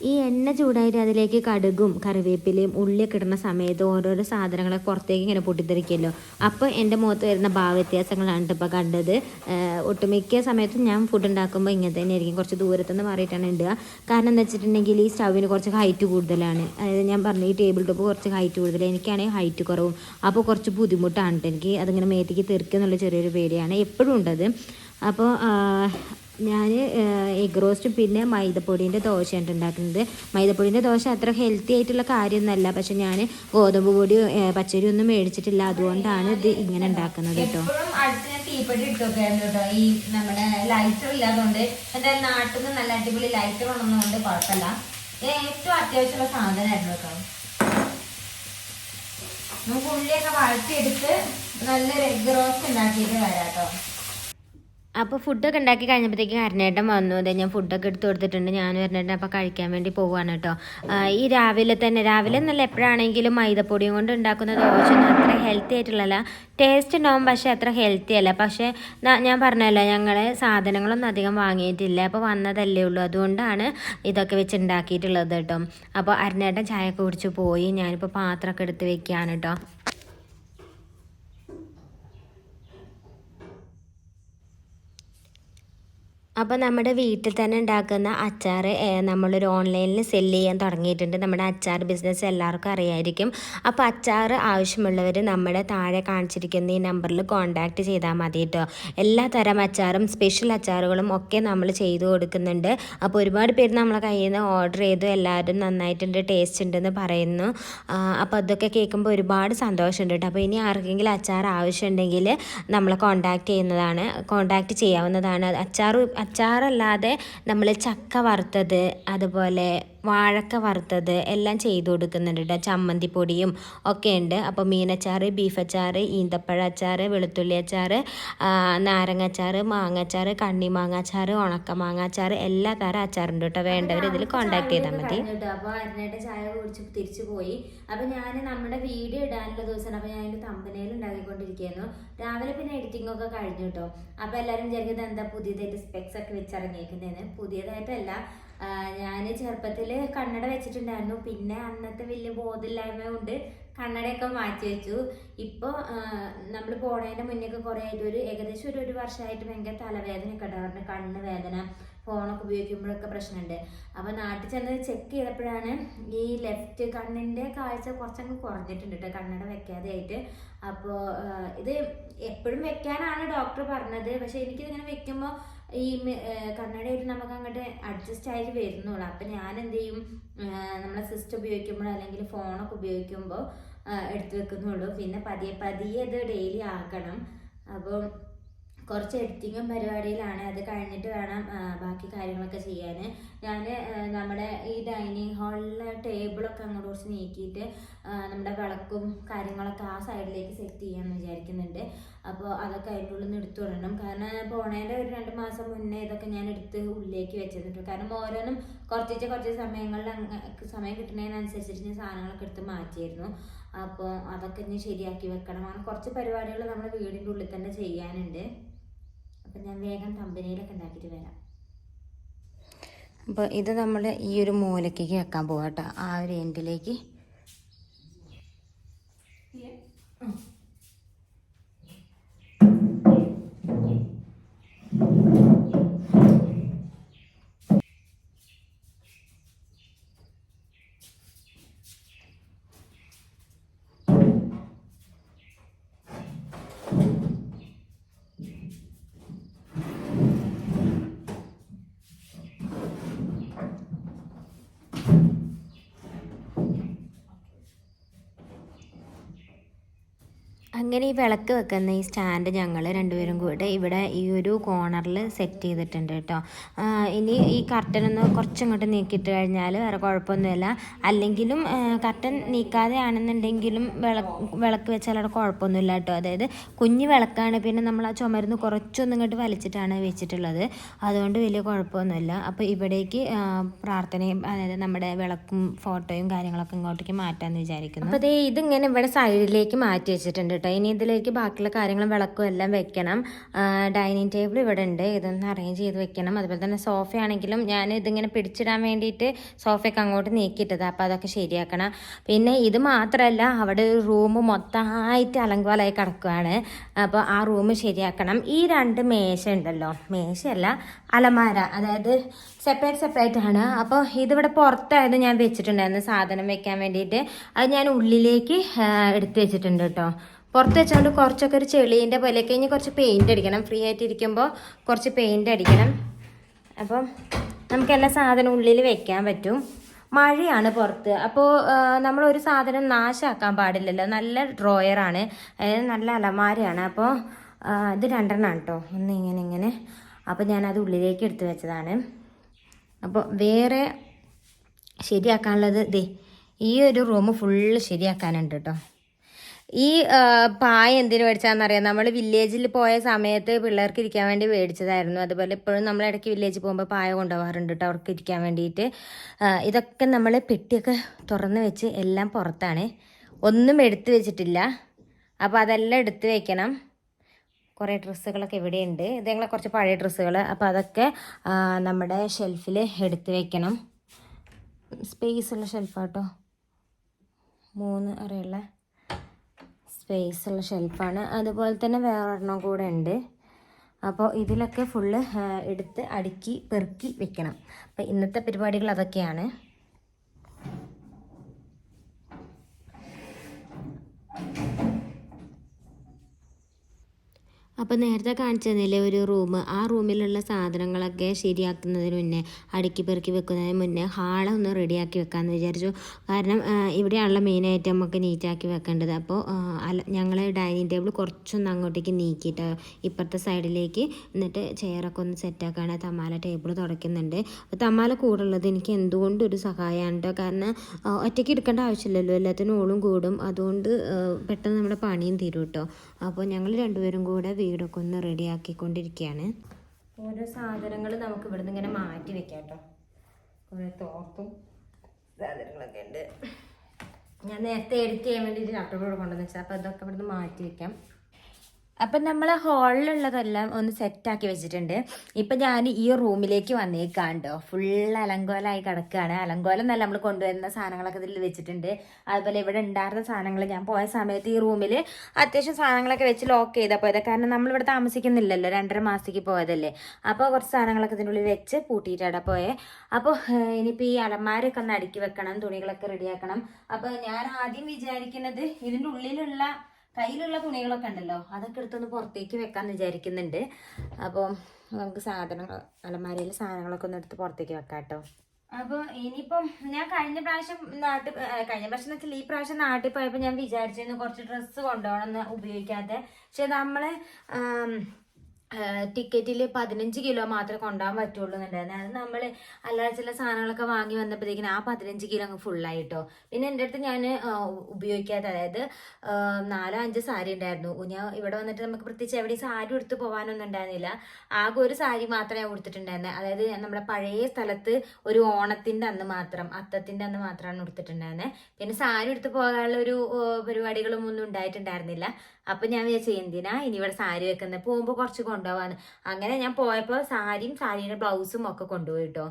ഈ എണ്ണ ചൂടായിട്ട് അതിലേക്ക് കടുകും കറിവേപ്പിലയും ഉള്ളിയൊക്കെ കിടന്ന സമയത്ത് ഓരോരോ സാധനങ്ങളെ പുറത്തേക്ക് ഇങ്ങനെ പൊട്ടിത്തെറിക്കുമല്ലോ. അപ്പോൾ എന്റെ മുഖത്ത് വരുന്ന ഭാവ വ്യത്യാസങ്ങളാണ് ഇപ്പോൾ കണ്ടത് ഒട്ടുമിക്ക സമയത്തും ഞാൻ ഫുഡ് ഉണ്ടാക്കുമ്പോൾ ഇങ്ങനെ തന്നെ ആയിരിക്കും കുറച്ച് ദൂരത്തുനിന്ന് മാറിയിട്ടാണ് ഇടുക. കാരണം എന്താ വെച്ചിട്ടുണ്ടെങ്കിൽ ഈ സ്റ്റൗവിന് കുറച്ച് ഹൈറ്റ് കൂടുതലാണ്. അതായത് ഞാൻ പറഞ്ഞു ഈ ടേബിൾ ടോപ്പ് കുറച്ച് ഹൈറ്റ് കൂടുതൽ. എനിക്കാണെങ്കിൽ ഹൈറ്റ് കുറവും. അപ്പോൾ കുറച്ച് ബുദ്ധിമുട്ടാണ് എനിക്ക്. അതിങ്ങനെ മേത്തേക്ക് തെറിക്കുക എന്നുള്ള ചെറിയൊരു പേടിയാണ്. എപ്പോഴും ഉണ്ടത്. അപ്പോൾ ഞാൻ എഗ് റോസ്റ്റ് പിന്നെ മൈദപ്പൊടീന്റെ ദോശയാണ് ഉണ്ടാക്കുന്നത്. മൈദപ്പൊടീന്റെ ദോശ അത്ര ഹെൽത്തി ആയിട്ടുള്ള കാര്യമൊന്നുമല്ല. പക്ഷെ ഞാൻ ഗോതമ്പ് പൊടി പച്ചരി ഒന്നും മേടിച്ചിട്ടില്ല. അതുകൊണ്ടാണ് ഇത് ഇങ്ങനെ ഉണ്ടാക്കുന്നത് കേട്ടോ. തീപ്പെട്ടി ഇട്ടൊക്കെയായിരുന്നു കേട്ടോ. ഈ നമ്മുടെ ലൈറ്റർ ഇല്ലാത്തതുകൊണ്ട് എന്റെ നാട്ടിൽ നിന്ന് നല്ല അടിപൊളി ലൈറ്റർ ഉള്ളതുകൊണ്ട് കുഴപ്പമില്ല. ഏറ്റവും അത്യാവശ്യമുള്ള സാധനമായിരുന്നു കേട്ടോ. നമുക്ക് ഉള്ളിയൊക്കെ വഴറ്റിയെടുത്ത് നല്ലൊരു എഗ് റോസ്റ്റ് ഉണ്ടാക്കിയിട്ട് വരാം കേട്ടോ. അപ്പോൾ ഫുഡൊക്കെ ഉണ്ടാക്കി കഴിഞ്ഞപ്പോഴത്തേക്ക് അരണേട്ടൻ വന്നു. അതെ ഞാൻ ഫുഡൊക്കെ എടുത്ത് കൊടുത്തിട്ടുണ്ട്. ഞാൻ അരണേട്ടൻ അപ്പോൾ കഴിക്കാൻ വേണ്ടി പോവുകയാണ് കേട്ടോ. ഈ രാവിലെ തന്നെ രാവിലെ എന്നല്ല എപ്പോഴാണെങ്കിലും മൈദപ്പൊടിയും കൊണ്ട് ഉണ്ടാക്കുന്ന ദോശയൊന്നും അത്ര ഹെൽത്തി ആയിട്ടുള്ളതല്ല. ടേസ്റ്റ് ഉണ്ടാവും പക്ഷേ അത്ര ഹെൽത്തി അല്ല. പക്ഷേ ഞാൻ പറഞ്ഞല്ലോ ഞങ്ങൾ സാധനങ്ങളൊന്നും അധികം വാങ്ങിയിട്ടില്ല. അപ്പോൾ വന്നതല്ലേ ഉള്ളൂ. അതുകൊണ്ടാണ് ഇതൊക്കെ വെച്ച് ഉണ്ടാക്കിയിട്ടുള്ളത് കേട്ടോ. അപ്പോൾ അരണേട്ടൻ ചായയൊക്കെ കുടിച്ച് പോയി. ഞാനിപ്പോൾ പാത്രമൊക്കെ എടുത്ത് വെക്കുകയാണ് കേട്ടോ. അപ്പോൾ നമ്മുടെ വീട്ടിൽ തന്നെ ഉണ്ടാക്കുന്ന അച്ചാർ നമ്മളൊരു ഓൺലൈനിൽ സെല്ല് ചെയ്യാൻ തുടങ്ങിയിട്ടുണ്ട്. നമ്മുടെ അച്ചാർ ബിസിനസ് എല്ലാവർക്കും അറിയായിരിക്കും. അപ്പോൾ അച്ചാർ ആവശ്യമുള്ളവർ നമ്മുടെ താഴെ കാണിച്ചിരിക്കുന്ന ഈ നമ്പറിൽ കോൺടാക്റ്റ് ചെയ്താൽ മതി കേട്ടോ എല്ലാ തരം അച്ചാറും സ്പെഷ്യൽ അച്ചാറുകളും ഒക്കെ നമ്മൾ ചെയ്തു കൊടുക്കുന്നുണ്ട്. അപ്പോൾ ഒരുപാട് പേര് നമ്മളെ കയ്യിൽ നിന്ന് ഓർഡർ ചെയ്തു. എല്ലാവരും നന്നായിട്ടുണ്ട് ടേസ്റ്റ് ഉണ്ടെന്ന് പറയുന്നു. അപ്പോൾ അതൊക്കെ കേൾക്കുമ്പോൾ ഒരുപാട് സന്തോഷമുണ്ട് കേട്ടോ അപ്പോൾ ഇനി ആർക്കെങ്കിലും അച്ചാർ ആവശ്യമുണ്ടെങ്കിൽ നമ്മളെ കോൺടാക്റ്റ് ചെയ്യുന്നതാണ് കോൺടാക്റ്റ് ചെയ്യാവുന്നതാണ്. അച്ചാർ അച്ചാറല്ലാതെ നമ്മൾ ചക്ക വറുത്തത് അതുപോലെ വാഴക്ക വറുത്തത് എല്ലാം ചെയ്തു കൊടുക്കുന്നുണ്ട് കേട്ടോ ചമ്മന്തിപ്പൊടിയും ഒക്കെ ഉണ്ട് അപ്പോൾ മീനച്ചാറ് ബീഫ് അച്ചാർ ഈന്തപ്പഴ അച്ചാർ വെളുത്തുള്ളി അച്ചാർ നാരങ്ങ അച്ചാറ് മാങ്ങ അച്ചാർ കണ്ണിമാങ്ങ അച്ചാർ ഉണക്ക മാങ്ങ അച്ചാർ എല്ലാ തരം അച്ചാറുണ്ട് കേട്ടോ വേണ്ടവർ ഇതിൽ കോണ്ടാക്ട് ചെയ്താൽ മതി അപ്പോൾ അരുണയുടെ ചായ കുടിച്ച് തിരിച്ചു പോയി. അപ്പോൾ ഞാൻ നമ്മുടെ വീഡിയോ ഇടാനുള്ള ദിവസമാണ്. അപ്പോൾ ഞാൻ എന്റെ തമ്പനയിൽ ഉണ്ടാക്കിക്കൊണ്ടിരിക്കുകയായിരുന്നു രാവിലെ പിന്നെ എഡിറ്റിംഗ് ഒക്കെ കഴിഞ്ഞു കേട്ടോ അപ്പോൾ എല്ലാവരും വിചാരിക്കുന്നത് എന്താ പുതിയതായിട്ട് സ്പെക്സ് ഒക്കെ വെച്ചിറങ്ങിയേക്കുന്നതെന്ന് പുതിയതായിട്ടല്ല ഞാൻ ചെറുപ്പത്തിൽ കണ്ണട വെച്ചിട്ടുണ്ടായിരുന്നു. പിന്നെ അന്നത്തെ വലിയ ബോധമില്ലായ്മ കൊണ്ട് കണ്ണടയൊക്കെ മാറ്റി വെച്ചു. ഇപ്പോൾ നമ്മൾ പോണതിന്റെ മുന്നേക്ക് കുറേ ആയിട്ട് ഒരു ഏകദേശം ഒരു ഒരു വർഷമായിട്ട് ഭയങ്കര തലവേദനയൊക്കെ ഉണ്ടാവാറുണ്ട് കണ്ണ് വേദന ഫോണൊക്കെ ഉപയോഗിക്കുമ്പോഴൊക്കെ പ്രശ്നമുണ്ട്. അപ്പോൾ നാട്ടിൽ ചെന്ന് ചെക്ക് ചെയ്തപ്പോഴാണ് ഈ ലെഫ്റ്റ് കണ്ണിന്റെ കാഴ്ച കുറച്ചങ്ങ് കുറഞ്ഞിട്ടുണ്ട് കേട്ടോ കണ്ണട വെക്കാതെ ആയിട്ട് അപ്പോൾ ഇത് എപ്പോഴും വെക്കാനാണ് ഡോക്ടർ പറഞ്ഞത്. പക്ഷേ എനിക്കിതിങ്ങനെ വെക്കുമ്പോൾ ഈ കണ്ണടയായിട്ട് നമുക്ക് അങ്ങോട്ട് അഡ്ജസ്റ്റ് ആയിട്ട് വരുന്നുള്ളൂ. അപ്പം ഞാൻ എന്ത് ചെയ്യും? നമ്മളെ സിസ്റ്റം ഉപയോഗിക്കുമ്പോൾ അല്ലെങ്കിൽ ഫോണൊക്കെ ഉപയോഗിക്കുമ്പോൾ എടുത്തു വെക്കുന്നുള്ളൂ. പിന്നെ പതിയെ പതിയെ ഇത് ഡെയിലി ആക്കണം. അപ്പോൾ കുറച്ച് എഡിറ്റിങ്ങും പരിപാടിയിലാണ്. അത് കഴിഞ്ഞിട്ട് വേണം ബാക്കി കാര്യങ്ങളൊക്കെ ചെയ്യാൻ ഞാൻ നമ്മുടെ ഈ ഡൈനിങ് ഹാളിലെ ടേബിളൊക്കെ അങ്ങോട്ട് കുറച്ച് നീക്കിയിട്ട് നമ്മുടെ വിളക്കും കാര്യങ്ങളൊക്കെ ആ സൈഡിലേക്ക് സെറ്റ് ചെയ്യാമെന്ന് വിചാരിക്കുന്നുണ്ട്. അപ്പോൾ അതൊക്കെ അതിന്റെ ഉള്ളിൽ നിന്ന് എടുത്തു വിടണം. കാരണം പോണേന്റെ ഒരു രണ്ട് മാസം മുന്നേ ഇതൊക്കെ ഞാൻ എടുത്ത് ഉള്ളിലേക്ക് വെച്ചിട്ടുണ്ട് കാരണം ഓരോന്നും കുറച്ച് കുറച്ച് സമയങ്ങളിൽ സമയം കിട്ടുന്നതിനനുസരിച്ചിട്ട് ഞാൻ സാധനങ്ങളൊക്കെ എടുത്ത് മാറ്റിയിരുന്നു. അപ്പോൾ അതൊക്കെ ഇനി ശരിയാക്കി വെക്കണം. അങ്ങനെ കുറച്ച് പരിപാടികൾ നമ്മുടെ വീടിന്റെ ഉള്ളിൽ തന്നെ ചെയ്യാനുണ്ട്. അപ്പം ഞാൻ വേഗം കമ്പനിയിലൊക്കെ ഉണ്ടാക്കിയിട്ട് വരാം. അപ്പോൾ ഇത് നമ്മൾ ഈ ഒരു മൂലക്കേക്ക് വെക്കാൻ പോകാം കേട്ടോ. ആ ഒരു എൻഡിലേക്ക് അങ്ങനെ ഈ വിളക്ക് വെക്കുന്ന ഈ സ്റ്റാൻഡ് ഞങ്ങൾ രണ്ടുപേരും കൂടെ ഇവിടെ ഈ ഒരു കോർണറിൽ സെറ്റ് ചെയ്തിട്ടുണ്ട് കേട്ടോ ഇനി ഈ കർട്ടൻ ഒന്ന് കുറച്ചങ്ങോട്ട് നീക്കിയിട്ട് കഴിഞ്ഞാൽ വേറെ കുഴപ്പമൊന്നുമില്ല. അല്ലെങ്കിലും കർട്ടൻ നീക്കാതെ ആണെന്നുണ്ടെങ്കിലും വിളക്ക് വിളക്ക് വെച്ചാൽ അവിടെ കുഴപ്പമൊന്നുമില്ല കേട്ടോ അതായത് കുഞ്ഞു വിളക്കാണ് പിന്നെ നമ്മൾ ആ ചുമരുന്ന് കുറച്ചൊന്നും ഇങ്ങോട്ട് വലിച്ചിട്ടാണ് വെച്ചിട്ടുള്ളത്. അതുകൊണ്ട് വലിയ കുഴപ്പമൊന്നുമില്ല. അപ്പോൾ ഇവിടേക്ക് പ്രാർത്ഥനയും അതായത് നമ്മുടെ വിളക്കും ഫോട്ടോയും കാര്യങ്ങളൊക്കെ ഇങ്ങോട്ടേക്ക് മാറ്റാമെന്ന് വിചാരിക്കുന്നു. അപ്പോൾ ദേ ഇതിങ്ങനെ ഇവിടെ സൈഡിലേക്ക് മാറ്റി വെച്ചിട്ടുണ്ട് കേട്ടോ ഇനി ഇതിലേക്ക് ബാക്കിയുള്ള കാര്യങ്ങളും വിളക്കും എല്ലാം വെക്കണം. ഡൈനിങ് ടേബിൾ ഇവിടെ ഉണ്ട്. ഇതൊന്ന് അറേഞ്ച് ചെയ്ത് വെക്കണം. അതുപോലെ തന്നെ സോഫയാണെങ്കിലും ഞാൻ ഇതിങ്ങനെ പിടിച്ചിടാൻ വേണ്ടിയിട്ട് സോഫയൊക്കെ അങ്ങോട്ട് നീക്കിയിട്ടത്. അപ്പോൾ അതൊക്കെ ശരിയാക്കണം. പിന്നെ ഇത് മാത്രമല്ല അവിടെ റൂം മൊത്തമായിട്ട് അലങ്കോലായി കിടക്കുകയാണ് അപ്പോൾ ആ റൂം ശരിയാക്കണം. ഈ രണ്ട് മേശ ഉണ്ടല്ലോ. മേശയല്ല അലമാര. അതായത് സെപ്പറേറ്റ് സെപ്പറേറ്റ് ആണ്. അപ്പോൾ ഇതിവിടെ പുറത്തായത് ഞാൻ വെച്ചിട്ടുണ്ടായിരുന്നു സാധനം വെക്കാൻ വേണ്ടിയിട്ട്. അത് ഞാൻ ഉള്ളിലേക്ക് എടുത്ത് വെച്ചിട്ടുണ്ട് കേട്ടോ. പുറത്ത് വെച്ചുകൊണ്ട് കുറച്ചൊക്കെ ഒരു ചെളീന്റെ പോലെ കഴിഞ്ഞ് കുറച്ച് പെയിന്റ് അടിക്കണം. ഫ്രീ ആയിട്ട് ഇരിക്കുമ്പോൾ കുറച്ച് പെയിന്റ് അടിക്കണം. അപ്പം നമുക്ക് എല്ലാ സാധനവും ഉള്ളിൽ വെക്കാൻ പറ്റും. മഴയാണ് പുറത്ത്. അപ്പോൾ നമ്മൾ ഒരു സാധനം നാശമാക്കാൻ പാടില്ലല്ലോ. നല്ല ഡ്രോയറാണ് അതായത് നല്ല അലമാരയാണ്. അപ്പോൾ ഇത് രണ്ടെണ്ണം കേട്ടോ ഒന്ന് ഇങ്ങനെ ഇങ്ങനെ. അപ്പോൾ ഞാനത് ഉള്ളിലേക്ക് എടുത്ത് വെച്ചതാണ്. അപ്പോൾ വേറെ ശരിയാക്കാനുള്ളത് ദേ ഈ ഒരു റൂം ഫുള്ള് ശരിയാക്കാനുണ്ട് കേട്ടോ ഈ പായ എന്തിനു മേടിച്ചാന്നറിയാം. നമ്മൾ വില്ലേജിൽ പോയ സമയത്ത് പിള്ളേർക്ക് ഇരിക്കാൻ വേണ്ടി മേടിച്ചതായിരുന്നു. അതുപോലെ ഇപ്പോഴും നമ്മൾ ഇടയ്ക്ക് വില്ലേജിൽ പോകുമ്പോൾ പായ കൊണ്ടുപോകാറുണ്ട് കേട്ടോ അവർക്ക് ഇരിക്കാൻ വേണ്ടിയിട്ട്. ഇതൊക്കെ നമ്മൾ പെട്ടിയൊക്കെ തുറന്ന് വെച്ച് എല്ലാം പുറത്താണ്. ഒന്നും എടുത്തു വെച്ചിട്ടില്ല. അപ്പോൾ അതെല്ലാം എടുത്ത് വെക്കണം. കുറേ ഡ്രസ്സുകളൊക്കെ ഇവിടെയുണ്ട്. ഇത് ഞങ്ങളെ കുറച്ച് പഴയ ഡ്രസ്സുകൾ അപ്പോൾ അതൊക്കെ നമ്മുടെ ഷെൽഫിൽ എടുത്ത് വെക്കണം. സ്പേസ് ഉള്ള ഷെൽഫാട്ടോ മൂന്ന് അറയുള്ള സ്പേസ് ഉള്ള ഷെൽഫാണ് അതുപോലെ തന്നെ വേറൊരെണ്ണം കൂടെ ഉണ്ട്. അപ്പോൾ ഇതിലൊക്കെ ഫുള്ള് എടുത്ത് അടുക്കി പെറുക്കി വെക്കണം. അപ്പോൾ ഇന്നത്തെ പരിപാടികൾ അതൊക്കെയാണ്. അപ്പോൾ നേരത്തെ കാണിച്ചതിലെ ഒരു റൂം. ആ റൂമിലുള്ള സാധനങ്ങളൊക്കെ ശരിയാക്കുന്നതിന് മുന്നേ അടുക്കി പെറുക്കി വെക്കുന്നതിന് മുന്നേ ഹാളൊന്ന് റെഡിയാക്കി വെക്കാമെന്ന് വിചാരിച്ചു. കാരണം ഇവിടെയാണല്ലോ മെയിനായിട്ട് നമുക്ക് നീറ്റാക്കി വെക്കേണ്ടത്. അപ്പോൾ ഞങ്ങൾ ഡൈനിങ് ടേബിൾ കുറച്ചൊന്ന് അങ്ങോട്ടേക്ക് നീക്കിയിട്ട് ഇപ്പുറത്തെ സൈഡിലേക്ക് എന്നിട്ട് ചെയറൊക്കെ ഒന്ന് സെറ്റാക്കാണ് തമാല ടേബിൾ തുടയ്ക്കുന്നുണ്ട്. തമാല കൂടുള്ളത് എനിക്ക് എന്തുകൊണ്ടും ഒരു സഹായമാണ് കേട്ടോ കാരണം ഒറ്റയ്ക്ക് എടുക്കേണ്ട ആവശ്യമില്ലല്ലോ. എല്ലാത്തിനും ഓളും കൂടും. അതുകൊണ്ട് പെട്ടെന്ന് നമ്മുടെ പണിയും തീരും കേട്ടോ അപ്പോൾ ഞങ്ങൾ രണ്ടുപേരും കൂടെ വീടൊക്കെ ഒന്ന് റെഡിയാക്കിക്കൊണ്ടിരിക്കുകയാണ് ഓരോ സാധനങ്ങൾ നമുക്ക് ഇവിടുന്ന് ഇങ്ങനെ മാറ്റി വെക്കാം കേട്ടോ കുറേ തോർത്തും സാധനങ്ങളൊക്കെ ഉണ്ട്. ഞാൻ നേരത്തെ എഡിറ്റ് ചെയ്യാൻ വേണ്ടിയിട്ട് ലാപ്ടോപ്പ് ഇവിടെ കൊണ്ടുവന്ന് വെച്ചാൽ അപ്പോൾ ഇതൊക്കെ ഇവിടുന്ന് മാറ്റി വെക്കാം. അപ്പം നമ്മൾ ഹാളിലുള്ളതെല്ലാം ഒന്ന് സെറ്റ് ആക്കി വെച്ചിട്ടുണ്ട്. ഇപ്പം ഞാൻ ഈ റൂമിലേക്ക് വന്നേക്കാണ്ടോ. ഫുൾ അലങ്കോലമായി കിടക്കുകയാണ് അലങ്കോലം എന്നല്ല നമ്മൾ കൊണ്ടുവരുന്ന സാധനങ്ങളൊക്കെ ഇതിൽ വെച്ചിട്ടുണ്ട്. അതുപോലെ ഇവിടെ ഉണ്ടായിരുന്ന സാധനങ്ങൾ ഞാൻ പോയ സമയത്ത് ഈ റൂമിൽ അത്യാവശ്യം സാധനങ്ങളൊക്കെ വെച്ച് ലോക്ക് ചെയ്താൽ പോയത്. കാരണം നമ്മൾ നമ്മളിവിടെ താമസിക്കുന്നില്ലല്ലോ. രണ്ടര മാസത്തേക്ക് പോയതല്ലേ. അപ്പോൾ കുറച്ച് സാധനങ്ങളൊക്കെ ഇതിനുള്ളിൽ വെച്ച് പൂട്ടിയിട്ടാണ് പോയെ. അപ്പോൾ ഇനിയിപ്പോൾ ഈ അലമാരൊക്കെ ഒന്ന് അടുക്കി വെക്കണം. തുണികളൊക്കെ റെഡിയാക്കണം അപ്പോൾ ഞാൻ ആദ്യം വിചാരിക്കുന്നത് ഇതിന്റെ ഉള്ളിലുള്ള കയ്യിലുള്ള തുണികളൊക്കെ ഉണ്ടല്ലോ അതൊക്കെ എടുത്തൊന്ന് പുറത്തേക്ക് വെക്കാൻ വിചാരിക്കുന്നുണ്ട്. അപ്പോൾ നമുക്ക് സാധനങ്ങൾ അലമാരയിൽ സാധനങ്ങളൊക്കെ ഒന്ന് എടുത്ത് പുറത്തേക്ക് വെക്കാം കേട്ടോ അപ്പോൾ ഇനിയിപ്പം ഞാൻ കഴിഞ്ഞ പ്രാവശ്യം നാട്ടിൽ കഴിഞ്ഞ പ്രാവശ്യം വെച്ചാൽ ഈ പ്രാവശ്യം നാട്ടിൽ പോയപ്പോൾ ഞാൻ വിചാരിച്ചിരുന്നു കുറച്ച് ഡ്രസ്സ് കൊണ്ടുപോകണം എന്ന് ഉപയോഗിക്കാതെ പക്ഷെ നമ്മൾ ടിക്കറ്റിൽ പതിനഞ്ച് കിലോ മാത്രമേ കൊണ്ടുപോകാൻ പറ്റുള്ളൂ എന്നുണ്ടായിരുന്നു. അത് നമ്മൾ അല്ലാതെ ചില സാധനങ്ങളൊക്കെ വാങ്ങി വന്നപ്പോഴത്തേക്കിന് ആ പതിനഞ്ച് കിലോ അങ്ങ് ഫുള്ളായിട്ടോ പിന്നെ എന്റെ അടുത്ത് ഞാൻ ഉപയോഗിക്കാത്ത അതായത് നാലോ അഞ്ചോ സാരി ഉണ്ടായിരുന്നു. ഞാൻ ഇവിടെ വന്നിട്ട് നമുക്ക് പ്രത്യേകിച്ച് എവിടെയും സാരി എടുത്ത് പോകാനൊന്നും ഉണ്ടായിരുന്നില്ല. ആകെ ഒരു സാരി മാത്രമേ ഞാൻ ഉടുത്തിട്ടുണ്ടായിരുന്നത് അതായത് നമ്മുടെ പഴയ സ്ഥലത്ത് ഒരു ഓണത്തിന്റെ അന്ന് മാത്രം അത്തത്തിന്റെ അന്ന് മാത്രമാണ് ഉടുത്തിട്ടുണ്ടായിരുന്നത് പിന്നെ സാരി എടുത്ത് പോകാനുള്ള ഒരു പരിപാടികളൊന്നും പരിപാടികളും ഒന്നും ഉണ്ടായിട്ടുണ്ടായിരുന്നില്ല. അപ്പം ഞാൻ വിചാരിച്ചു എന്തിനാ ഇനി ഇവിടെ സാരി വെക്കുന്നത് പോകുമ്പോൾ കുറച്ച് കൊണ്ടുപോകാന്ന് അങ്ങനെ ഞാൻ പോയപ്പോൾ സാരിയും സാരിയുടെ ബ്ലൗസും ഒക്കെ കൊണ്ടുപോയി കേട്ടോ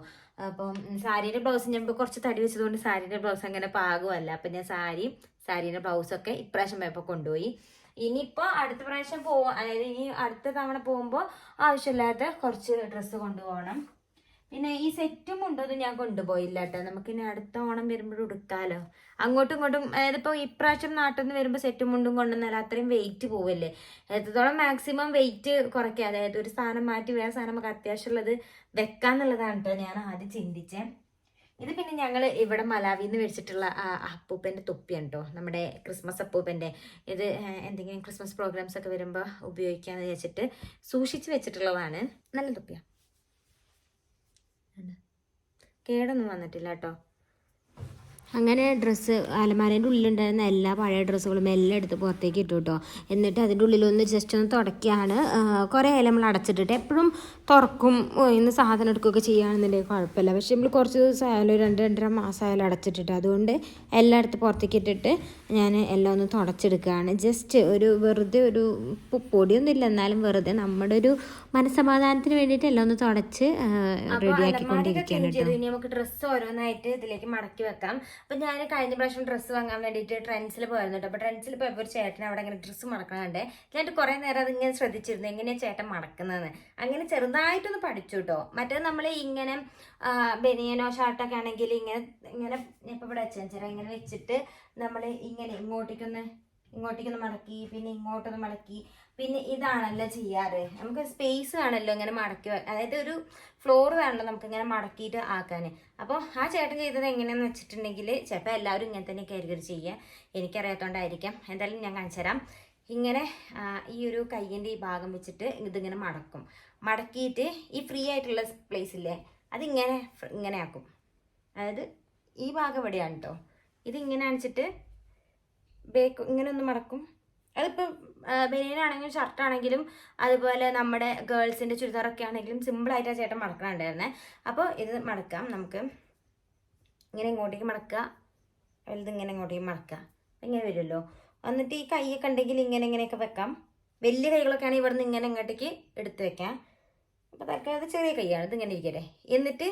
അപ്പം സാരിയുടെ ബ്ലൗസ് ഞാൻ ഇപ്പോൾ കുറച്ച് തടി വെച്ചതുകൊണ്ട് സാരിയുടെ ബ്ലൗസ് അങ്ങനെ പാകുമല്ല അപ്പം ഞാൻ സാരിയും സാരിയുടെ ബ്ലൗസൊക്കെ ഇപ്രാവശ്യം പോയപ്പോൾ കൊണ്ടുപോയി. ഇനിയിപ്പോൾ അടുത്ത പ്രാവശ്യം പോവാ അതായത് ഇനി അടുത്ത തവണ പോകുമ്പോൾ ആവശ്യമില്ലാത്ത കുറച്ച് ഡ്രസ്സ് കൊണ്ടുപോകണം. പിന്നെ ഈ സെറ്റും കൊണ്ടൊന്നും ഞാൻ കൊണ്ടുപോയില്ല കേട്ടോ നമുക്ക് ഇനി അടുത്ത ഓണം വരുമ്പോഴും എടുക്കാലോ. അങ്ങോട്ടും ഇങ്ങോട്ടും അതായത് ഇപ്പോൾ ഇപ്രാവശ്യം നാട്ടിൽ നിന്ന് വരുമ്പോൾ സെറ്റും മുണ്ടും കൊണ്ടുവന്നാൽ അത്രയും വെയിറ്റ് പോവല്ലേ? എത്രത്തോളം മാക്സിമം വെയിറ്റ് കുറയ്ക്കുക? അതായത് ഒരു സാധനം മാറ്റി വേറെ സാധനം നമുക്ക് അത്യാവശ്യമുള്ളത് വെക്കാന്നുള്ളതാണ് കേട്ടോ ഞാൻ ആദ്യം ചിന്തിച്ചേ. ഇത് പിന്നെ ഞങ്ങൾ ഇവിടെ മലാവിൽ നിന്ന് മേടിച്ചിട്ടുള്ള അപ്പൂപ്പന്റെ തൊപ്പിയാണ് കേട്ടോ. നമ്മുടെ ക്രിസ്മസ് അപ്പൂപ്പന്റെ. ഇത് എന്തെങ്കിലും ക്രിസ്മസ് പ്രോഗ്രാംസ് ഒക്കെ വരുമ്പോൾ ഉപയോഗിക്കാമെന്ന് വെച്ചിട്ട് സൂക്ഷിച്ച് വെച്ചിട്ടുള്ളതാണ്. നല്ല തൊപ്പിയാണ് കേടൊന്നും വന്നിട്ടില്ല കേട്ടോ അങ്ങനെ ഡ്രസ്സ് അലമാരേന്റെ ഉള്ളിലുണ്ടായിരുന്ന എല്ലാ പഴയ ഡ്രസ്സുകളും എല്ലാം എടുത്ത് പുറത്തേക്ക് ഇട്ടു കേട്ടോ എന്നിട്ട് അതിന്റെ ഉള്ളിലൊന്ന് ജസ്റ്റ് ഒന്ന് തുടക്കിയാണ്. കുറേ നമ്മൾ അടച്ചിട്ടിട്ട്. എപ്പോഴും തുറക്കും ഇന്ന് സാധനം എടുക്കുകയൊക്കെ ചെയ്യുകയാണെന്നുണ്ടെങ്കിൽ കുഴപ്പമില്ല. പക്ഷേ നമ്മൾ കുറച്ച് ദിവസം ആയാലും രണ്ട് രണ്ടര മാസം ആയാലും അടച്ചിട്ടിട്ട് അതുകൊണ്ട് എല്ലായിടത്തും പുറത്തേക്ക് ഇട്ടിട്ട് ഞാൻ എല്ലാം ഒന്ന് തുടച്ചെടുക്കുകയാണ്. ജസ്റ്റ് ഒരു വെറുതെ ഒരു പൊടിയൊന്നും ഇല്ല എന്നാലും വെറുതെ നമ്മുടെ ഒരു മനസ്സമാധാനത്തിന് വേണ്ടിയിട്ട് എല്ലാം ഒന്ന് തുടച്ച് റെഡിയാക്കിക്കൊണ്ടിരിക്കുകയാണ് കേട്ടോ. ഇനി നമുക്ക് ഡ്രസ്സ് ഓരോന്നായിട്ട് ഇതിലേക്ക് മടക്കി വെക്കാം. അപ്പം ഞാൻ കഴിഞ്ഞ പ്രാവശ്യം ഡ്രസ്സ് വാങ്ങാൻ വേണ്ടിയിട്ട് ട്രെൻഡ്സിൽ പോയിരുന്നു കേട്ടോ. അപ്പോൾ ട്രെൻഡ്സിൽ പോയപ്പോൾ ഒരു ചേട്ടൻ അവിടെ ഇങ്ങനെ ഡ്രസ്സ് മടക്കണുണ്ട് ഞാൻ കുറേ നേരം അതിങ്ങനെ ശ്രദ്ധിച്ചിരുന്നു. എങ്ങനെയാണ് ചേട്ടൻ മടക്കുന്നതെന്ന്. അങ്ങനെ ചെറുതായിട്ടൊന്ന് പഠിച്ചു കേട്ടോ മറ്റേത് നമ്മൾ ഇങ്ങനെ ബനിയനോ ഷർട്ടൊക്കെ ആണെങ്കിൽ ഇങ്ങനെ ഇങ്ങനെ ഇപ്പം ഇവിടെ വെച്ചാൽ ഇങ്ങനെ വെച്ചിട്ട് നമ്മൾ ഇങ്ങനെ ഇങ്ങോട്ടേക്കൊന്ന് ഇങ്ങോട്ടേക്കൊന്ന് മടക്കി പിന്നെ ഇങ്ങോട്ടൊന്ന് മടക്കി പിന്നെ ഇതാണല്ലോ ചെയ്യാറ്. നമുക്ക് സ്പേസ് വേണമല്ലോ ഇങ്ങനെ മടക്കി അതായത് ഒരു ഫ്ലോർ വേണമല്ലോ നമുക്ക് ഇങ്ങനെ മടക്കിയിട്ട് ആക്കാൻ അപ്പോൾ ആ ചേട്ടൻ ചെയ്തത് എങ്ങനെയാണെന്ന് വെച്ചിട്ടുണ്ടെങ്കിൽ ചിലപ്പോൾ എല്ലാവരും ഇങ്ങനെ തന്നെ ആയിരിക്കും ചെയ്യുക. എനിക്കറിയാത്തതുകൊണ്ടായിരിക്കാം എന്തായാലും ഞാൻ കാണിച്ചു തരാം. ഇങ്ങനെ ഈ ഒരു കയ്യിന്റെ ഈ ഭാഗം വെച്ചിട്ട് ഇതിങ്ങനെ മടക്കും. മടക്കിയിട്ട് ഈ ഫ്രീ ആയിട്ടുള്ള പ്ലേസ് ഇല്ലേ അതിങ്ങനെ ഇങ്ങനെ ആക്കും. അതായത് ഈ ഭാഗം എവിടെയാണ് കേട്ടോ ഇതിങ്ങനെ അണിച്ചിട്ട് ബേക്ക് ഇങ്ങനെ ഒന്ന് മടക്കും. അതിപ്പോൾ ബനിയനാണെങ്കിലും ഷർട്ടാണെങ്കിലും അതുപോലെ നമ്മുടെ ഗേൾസിന്റെ ചുരിദാറൊക്കെ ആണെങ്കിലും സിമ്പിളായിട്ട് ആ ചേട്ടൻ മടക്കണുണ്ടായിരുന്നേ. അപ്പോൾ ഇത് മടക്കാം നമുക്ക്. ഇങ്ങനെ ഇങ്ങോട്ടേക്ക് മടക്കുക. വലുത് ഇങ്ങനെ ഇങ്ങോട്ടേക്ക് മടക്കുക. ഇങ്ങനെ വരുമല്ലോ. എന്നിട്ട് ഈ കൈയൊക്കെ ഉണ്ടെങ്കിൽ ഇങ്ങനെ ഇങ്ങനെയൊക്കെ വെക്കാം. വലിയ കൈകളൊക്കെ ആണെങ്കിൽ ഇവിടുന്ന് ഇങ്ങനെ ഇങ്ങോട്ടേക്ക് എടുത്ത് വെക്കാം. അപ്പോൾ തൽക്കാലം ചെറിയ കൈയാണ്. ഇത് ഇങ്ങനെ ഇരിക്കട്ടെ. എന്നിട്ട്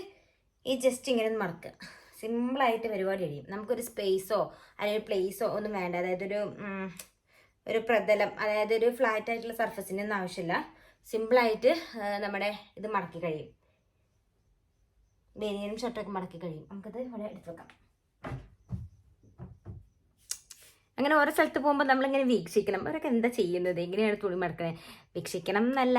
ഈ ജസ്റ്റ് ഇങ്ങനെ ഒന്ന് മടക്കുക സിമ്പിളായിട്ട് പരിപാടി കഴിയും നമുക്കൊരു സ്പേസോ അല്ലെങ്കിൽ പ്ലേസോ ഒന്നും വേണ്ട. അതായത് ഒരു ഒരു പ്രതലം അതായത് ഒരു ഫ്ലാറ്റ് ആയിട്ടുള്ള സർഫസിന്റെ ഒന്നും ആവശ്യമില്ല. സിമ്പിളായിട്ട് നമ്മുടെ ഇത് മടക്കി കഴിയും. ബനിയനും ഷർട്ടൊക്കെ മടക്കി കഴിയും. നമുക്കത് ഇവിടെ എടുത്ത് വെക്കാം. അങ്ങനെ ഓരോ സ്ഥലത്ത് പോകുമ്പോൾ നമ്മളിങ്ങനെ വീക്ഷിക്കണം. അവരൊക്കെ എന്താ ചെയ്യുന്നത്? എങ്ങനെയാണ് തുണി മടക്കണേ? വീക്ഷിക്കണം എന്നല്ല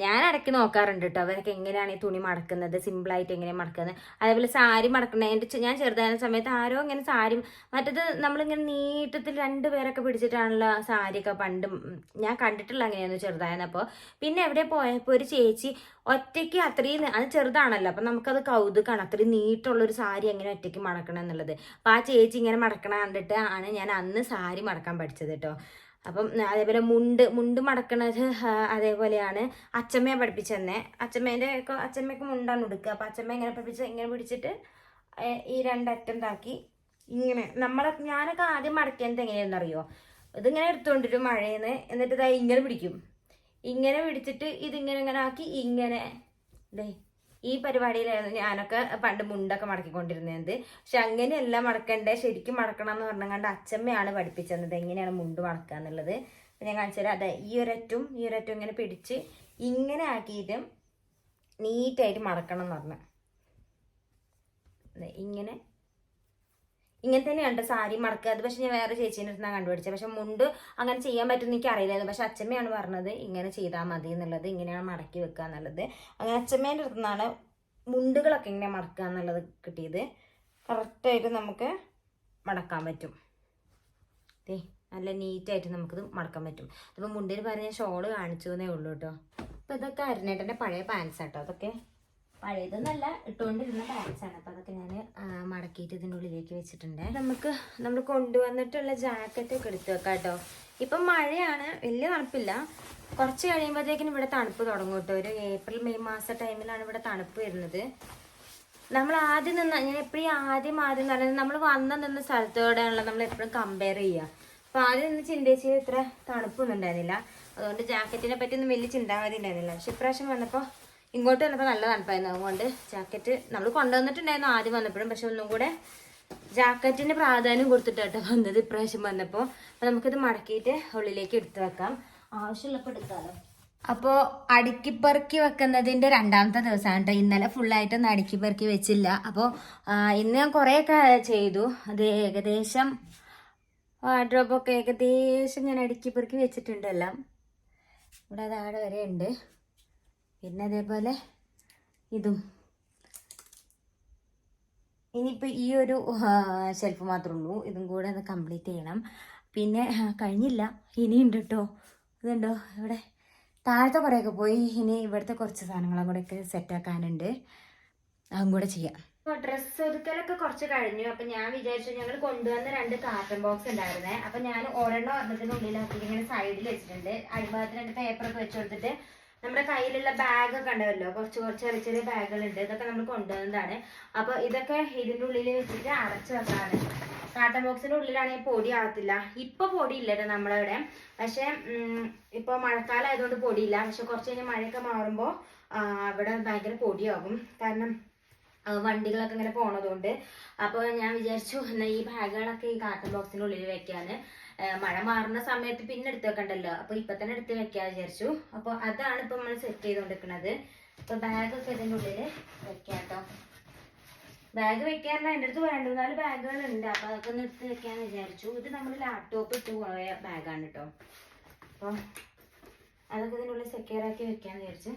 ഞാൻ ഇടയ്ക്ക് നോക്കാറുണ്ട് കേട്ടോ അവരൊക്കെ എങ്ങനെയാണ് ഈ തുണി മടക്കുന്നത്? സിമ്പിളായിട്ട് എങ്ങനെ മടക്കുന്നത്? അതേപോലെ സാരി മടക്കണേ. എന്റെ ചെ- ഞാൻ ചെറുതായിരുന്ന സമയത്ത് ആരോ ഇങ്ങനെ സാരി മറ്റത് നമ്മളിങ്ങനെ നീട്ടത്തിൽ രണ്ട് പേരൊക്കെ പിടിച്ചിട്ടാണല്ലോ സാരിയൊക്കെ പണ്ടും ഞാൻ കണ്ടിട്ടുള്ള അങ്ങനെയായിരുന്നു ചെറുതായിരുന്നപ്പോൾ പിന്നെ എവിടെ പോയപ്പോൾ ഒരു ചേച്ചി ഒറ്റയ്ക്ക് അത്രയും അത് ചെറുതാണല്ലോ. അപ്പം നമുക്കത് കൗതുകമാണ് അത്രയും നീട്ടുള്ളൊരു സാരി എങ്ങനെ ഒറ്റയ്ക്ക് മടക്കണം എന്നുള്ളത് അപ്പം ആ ചേച്ചി ഇങ്ങനെ മടക്കണ കണ്ടിട്ട് ആണ് ഞാൻ അന്ന് സാരി മടക്കാൻ പഠിച്ചത് കേട്ടോ അപ്പം അതേപോലെ മുണ്ട് മുണ്ട് മടക്കണത് അതേപോലെയാണ് അച്ചമ്മയെ പഠിപ്പിച്ചെന്നെ അച്ചമ്മേന്റെ ഒക്കെ അച്ചമ്മയൊക്കെ മുണ്ടാണ് ഉടുക്കുക. അപ്പം അച്ചമ്മ ഇങ്ങനെ പഠിപ്പിച്ച് ഇങ്ങനെ പിടിച്ചിട്ട് ഈ രണ്ടറ്റം താക്കി ഇങ്ങനെ നമ്മളെ ഞാനൊക്കെ ആദ്യം മടക്കേണ്ടത് എങ്ങനെയാണെന്ന് അറിയോ? ഇതിങ്ങനെ എടുത്തുകൊണ്ടിരും മഴയെന്ന് എന്നിട്ട് ഇതായി ഇങ്ങനെ പിടിക്കും. ഇങ്ങനെ പിടിച്ചിട്ട് ഇതിങ്ങനെ ഇങ്ങനെ ആക്കി ഇങ്ങനെ ദേ ഈ പരിപാടിയിലായിരുന്നു ഞാനൊക്കെ പണ്ട് മുണ്ടൊക്കെ മടക്കിക്കൊണ്ടിരുന്നത്. പക്ഷെ അങ്ങനെയല്ല മടക്കണ്ടേ. ശരിക്കും മടക്കണം എന്ന് പറഞ്ഞാണ്ട് അച്ഛമ്മയാണ് പഠിപ്പിച്ചത് എങ്ങനെയാണ് മുണ്ട് മടക്കുക എന്നുള്ളത്. ഞാൻ കാണിച്ചു തരാം. അതെ ഈ ഒരറ്റും ഈ ഒരറ്റും ഇങ്ങനെ പിടിച്ച് ഇങ്ങനെ ആക്കിയിട്ട് നീറ്റായിട്ട് മടക്കണം എന്ന് പറഞ്ഞു ഇങ്ങനെ ഇങ്ങനെ തന്നെയാണ് സാരി മടക്കുക അത് പക്ഷെ ഞാൻ വേറെ ചേച്ചീന്റെ അടുത്ത് കണ്ടുപിടിച്ചത് പക്ഷെ മുണ്ട് അങ്ങനെ ചെയ്യാൻ പറ്റുമെന്ന് എനിക്ക് അറിയില്ലായിരുന്നു പക്ഷെ അച്ഛമ്മയാണ് പറഞ്ഞത് ഇങ്ങനെ ചെയ്താൽ മതി എന്നുള്ളത്. ഇങ്ങനെയാണ് മടക്കി വെക്കുക എന്നുള്ളത്. അങ്ങനെ അച്ഛമ്മേന്റെ അടുത്ത് നിന്നാണ് മുണ്ടുകളൊക്കെ ഇങ്ങനെ മടക്കുക എന്നുള്ളത് കിട്ടിയത്. കറക്റ്റായിട്ട് നമുക്ക് മടക്കാൻ പറ്റും. ദേ നല്ല നീറ്റായിട്ട് നമുക്കിത് മടക്കാൻ പറ്റും. അപ്പോൾ മുണ്ടിന് പറഞ്ഞ ഷോൾ കാണിച്ചു എന്നേ ഉള്ളൂ കേട്ടോ. അപ്പോൾ ഇതൊക്കെ അരുണേട്ടന്റെ പഴയ പാൻസ് കേട്ടോ അതൊക്കെ പഴയതൊന്നല്ല ഇട്ടുകൊണ്ടിരുന്ന ബാഗ്സ് ആണ്. അപ്പോൾ അതൊക്കെ ഞാൻ മടക്കിയിട്ട് ഇതിന്റെ ഉള്ളിലേക്ക് വെച്ചിട്ടുണ്ട്. നമുക്ക് നമ്മൾ കൊണ്ടുവന്നിട്ടുള്ള ജാക്കറ്റ് ഒക്കെ എടുത്ത് വെക്കാം കേട്ടോ. ഇപ്പം മഴയാണ് വലിയ തണുപ്പില്ല. കുറച്ച് കഴിയുമ്പോഴത്തേക്കിനും ഇവിടെ തണുപ്പ് തുടങ്ങും കേട്ടോ. ഒരു ഏപ്രിൽ മെയ് മാസ ടൈമിലാണ് ഇവിടെ തണുപ്പ് വരുന്നത്. നമ്മൾ ആദ്യം നിന്ന് ഞാൻ എപ്പോഴും ആദ്യം ആദ്യം പറയുന്നത് നമ്മൾ വന്ന നിന്ന സ്ഥലത്തോടെയാണല്ലോ നമ്മൾ എപ്പോഴും കമ്പയർ ചെയ്യുക. അപ്പോൾ ആദ്യം നിന്ന് ചിന്തിച്ച് ഇത്ര തണുപ്പൊന്നും ഉണ്ടായിരുന്നില്ല. അതുകൊണ്ട് ജാക്കറ്റിനെ പറ്റി ഒന്നും വലിയ ചിന്താഗതി ഉണ്ടായിരുന്നില്ല. പക്ഷെ ഇപ്രാവശ്യം വന്നപ്പോൾ ഇങ്ങോട്ട് വന്നപ്പോൾ നല്ല തണുപ്പായിരുന്നു. അതുകൊണ്ട് ജാക്കറ്റ് നമ്മൾ കൊണ്ടുവന്നിട്ടുണ്ടായിരുന്നു ആദ്യം വന്നപ്പോഴും പക്ഷെ ഒന്നും കൂടെ ജാക്കറ്റിന് പ്രാധാന്യം കൊടുത്തിട്ടാട്ടോ വന്നത് ഇപ്രാവശ്യം വന്നപ്പോൾ അപ്പോൾ നമുക്കിത് മടക്കിയിട്ട് ഉള്ളിലേക്ക് എടുത്തു വെക്കാം. ആവശ്യമുള്ളപ്പോൾ എടുക്കാമല്ലോ അപ്പോൾ അടുക്കിപ്പെറുക്കി വെക്കുന്നതിന്റെ രണ്ടാമത്തെ ദിവസമാണ് കേട്ടോ ഇന്നലെ ഫുള്ളായിട്ടൊന്നും അടുക്കിപ്പെറുക്കി വെച്ചില്ല. അപ്പോൾ ഇന്ന് ഞാൻ കുറേയൊക്കെ ചെയ്തു. അത് ഏകദേശം വാർഡ്രോബൊക്കെ ഏകദേശം ഞാൻ അടുക്കിപ്പെറുക്കി വെച്ചിട്ടുണ്ട് എല്ലാം. ഇവിടെ അതാടെ വരെ ഉണ്ട്. പിന്നെ അതേപോലെ ഇതും. ഇനിയിപ്പോൾ ഈ ഒരു ഷെൽഫ് മാത്രമേ ഉള്ളൂ. ഇതും കൂടെ ഒന്ന് കംപ്ലീറ്റ് ചെയ്യണം. പിന്നെ കഴിഞ്ഞില്ല. ഇനിയുണ്ട് കേട്ടോ ഇതുണ്ടോ? ഇവിടെ താഴത്തെ കുറേയൊക്കെ പോയി. ഇനി ഇവിടുത്തെ കുറച്ച് സാധനങ്ങളും ഒക്കെ സെറ്റാക്കാനുണ്ട് അതും കൂടെ ചെയ്യാം. അപ്പോൾ ഡ്രസ്സ് ഒതുക്കലൊക്കെ കുറച്ച് കഴിഞ്ഞു. അപ്പം ഞാൻ വിചാരിച്ചു ഞങ്ങൾ കൊണ്ടുവന്ന രണ്ട് കാർട്ടൺ ബോക്സ് ഉണ്ടായിരുന്നേ. അപ്പം ഞാൻ ഒരെണ്ണം ഒരെണ്ണത്തിനുള്ളിലാക്കി ഇങ്ങനെ സൈഡിൽ വെച്ചിട്ടുണ്ട്. അടിഭാഗത്ത് രണ്ട് പേപ്പറൊക്കെ വെച്ച് കൊടുത്തിട്ട് നമ്മുടെ കയ്യിലുള്ള ബാഗൊക്കെ ഉണ്ടാവല്ലോ കുറച്ച് കുറച്ച് ചെറിയ ചെറിയ ബാഗുകളുണ്ട് ഇതൊക്കെ നമ്മൾ കൊണ്ടുവന്നതാണ്. അപ്പോൾ ഇതൊക്കെ ഇതിന്റെ ഉള്ളിൽ വെച്ചിട്ട് അടച്ചു വെക്കാണ്. കാട്ടൺ ബോക്സിന്റെ ഉള്ളിലാണെങ്കിൽ പൊടി ആകത്തില്ല ഇപ്പൊ പൊടിയില്ല കേട്ടോ നമ്മളവിടെ. പക്ഷെ ഇപ്പൊ മഴക്കാലം ആയതുകൊണ്ട് പൊടിയില്ല പക്ഷെ കുറച്ച് കഴിഞ്ഞാൽ മഴയൊക്കെ മാറുമ്പോൾ അവിടെ ഭയങ്കര പൊടിയാകും. കാരണം വണ്ടികളൊക്കെ ഇങ്ങനെ പോണതുകൊണ്ട്. അപ്പോൾ ഞാൻ വിചാരിച്ചു എന്നാൽ ഈ ബാഗുകളൊക്കെ ഈ കാർട്ടൺ ബോക്സിന്റെ ഉള്ളിൽ മഴ മാറുന്ന സമയത്ത് പിന്നെ എടുത്ത് വെക്കണ്ടല്ലോ. അപ്പൊ ഇപ്പൊ തന്നെ എടുത്ത് വെക്കാൻ വിചാരിച്ചു. അപ്പോൾ അതാണ് ഇപ്പൊ നമ്മൾ സെറ്റ് ചെയ്തുകൊണ്ടിരിക്കുന്നത് അപ്പൊ ബാഗൊക്കെ ഇതിന്റെ ഉള്ളിൽ വെക്കാട്ടോ. കേട്ടോ ബാഗ് വെക്കാറില്ല. എന്റെ അടുത്ത് രണ്ട് മൂന്നാൽ ബാഗുകൾ ഉണ്ട് അപ്പൊ അതൊക്കെ ഒന്ന് എടുത്ത് വെക്കാന്ന് വിചാരിച്ചു. ഇത് നമ്മൾ ലാപ്ടോപ്പ് ഇട്ട് പോയ ബാഗാണ് കേട്ടോ അപ്പോൾ അതൊക്കെ ഇതിന്റെ ഉള്ളിൽ സെക്യൂർ ആക്കി വെക്കാന്ന് വിചാരിച്ചു.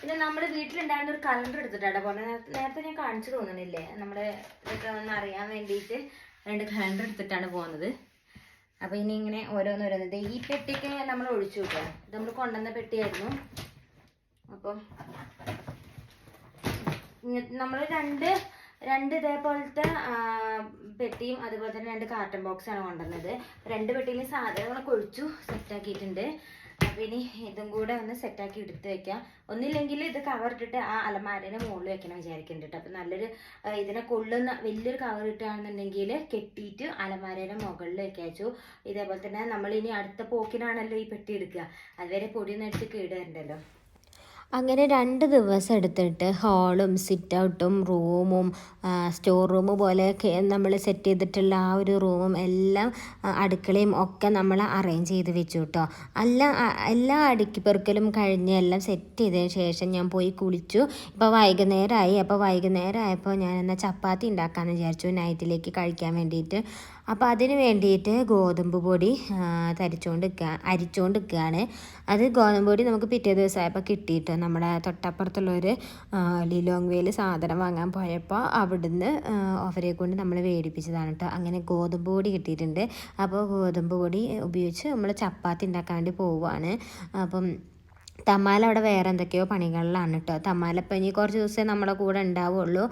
പിന്നെ നമ്മുടെ വീട്ടിലുണ്ടായിരുന്ന ഒരു കലണ്ടർ എടുത്തിട്ടാണ് പോലെ നേരത്തെ ഞാൻ കാണിച്ചു തോന്നണില്ലേ? നമ്മുടെ ഇതൊക്കെ ഒന്ന് അറിയാൻ വേണ്ടിയിട്ട് രണ്ട് കലണ്ടർ എടുത്തിട്ടാണ് പോകുന്നത്. അപ്പൊ ഇനി ഇങ്ങനെ ഓരോന്നോരോന്നത് ഈ പെട്ടിക്ക് നമ്മൾ ഒഴിച്ചു വിട്ടോ ഇത് നമ്മൾ കൊണ്ടുവന്ന പെട്ടിയായിരുന്നു. അപ്പം നമ്മൾ രണ്ട് രണ്ട് ഇതേപോലത്തെ പെട്ടിയും അതുപോലെ തന്നെ രണ്ട് കാർട്ടൺ ബോക്സാണ് കൊണ്ടുവന്നത്. രണ്ട് പെട്ടിയിൽ സാധനങ്ങളൊക്കെ ഒഴിച്ചു സെറ്റാക്കിയിട്ടുണ്ട് അപ്പം ഇനി ഇതും കൂടെ ഒന്ന് സെറ്റാക്കി എടുത്ത് വെക്കാം. ഒന്നില്ലെങ്കിൽ ഇത് കവർ ഇട്ടിട്ട് ആ അലമാരേനെ മുകളിൽ വെക്കണം വിചാരിക്കുന്നുണ്ട് അപ്പം നല്ലൊരു ഇതിനെ കൊള്ളുന്ന വലിയൊരു കവർ ഇട്ടാണെന്നുണ്ടെങ്കിൽ കെട്ടിയിട്ട് അലമാരേനെ മുകളിൽ വെക്കാച്ചു ഇതേപോലെ തന്നെ നമ്മൾ ഇനി അടുത്ത പോക്കിനാണല്ലോ ഈ പെട്ടി എടുക്കുക. അതുവരെ പൊടിയൊന്നും എടുത്ത് കേടുവരണ്ടല്ലോ. അങ്ങനെ രണ്ട് ദിവസം എടുത്തിട്ട് ഹാളും സിറ്റ് ഔട്ടും റൂമും സ്റ്റോർ റൂം പോലെയൊക്കെ നമ്മൾ സെറ്റ് ചെയ്തിട്ടുള്ള ആ ഒരു റൂമും എല്ലാം അടുക്കളയും ഒക്കെ നമ്മൾ അറേഞ്ച് ചെയ്ത് വെച്ചു കേട്ടോ എല്ലാം എല്ലാ അടുക്കിപ്പെറുക്കലും കഴിഞ്ഞ് എല്ലാം സെറ്റ് ചെയ്തതിന് ശേഷം ഞാൻ പോയി കുളിച്ചു. ഇപ്പോൾ വൈകുന്നേരമായി. അപ്പോൾ വൈകുന്നേരം ആയപ്പോൾ ഞാൻ എന്നാൽ ചപ്പാത്തി ഉണ്ടാക്കാമെന്ന് വിചാരിച്ചു. നൈറ്റിലേക്ക് കഴിക്കാൻ വേണ്ടിയിട്ട്. അപ്പോൾ അതിന് വേണ്ടിയിട്ട് ഗോതമ്പ് പൊടി തരിച്ചുകൊണ്ട് നിൽക്കുക അരിച്ചുകൊണ്ട് നിൽക്കുകയാണ് അത് ഗോതമ്പ് പൊടി നമുക്ക് പിറ്റേ ദിവസമായപ്പോൾ കിട്ടിയിട്ട് നമ്മുടെ തൊട്ടപ്പുറത്തുള്ളൊരു ലിലോങ് വേൽ സാധനം വാങ്ങാൻ പോയപ്പോൾ അവിടുന്ന് ഓഫറെ കൊണ്ട് നമ്മൾ വേടിപ്പിച്ചതാണ് കേട്ടോ അങ്ങനെ ഗോതമ്പ് പൊടി കിട്ടിയിട്ടുണ്ട്. അപ്പോൾ ഗോതമ്പ് പൊടി ഉപയോഗിച്ച് നമ്മൾ ചപ്പാത്തി ഉണ്ടാക്കാൻ വേണ്ടി പോവുകയാണ് അപ്പം തമാല അവിടെ വേറെ എന്തൊക്കെയോ പണികളിലാണ് കേട്ടോ. തമാല ഇപ്പം ഇനി കുറച്ച് ദിവസമേ നമ്മുടെ കൂടെ ഉണ്ടാവുള്ളൂ.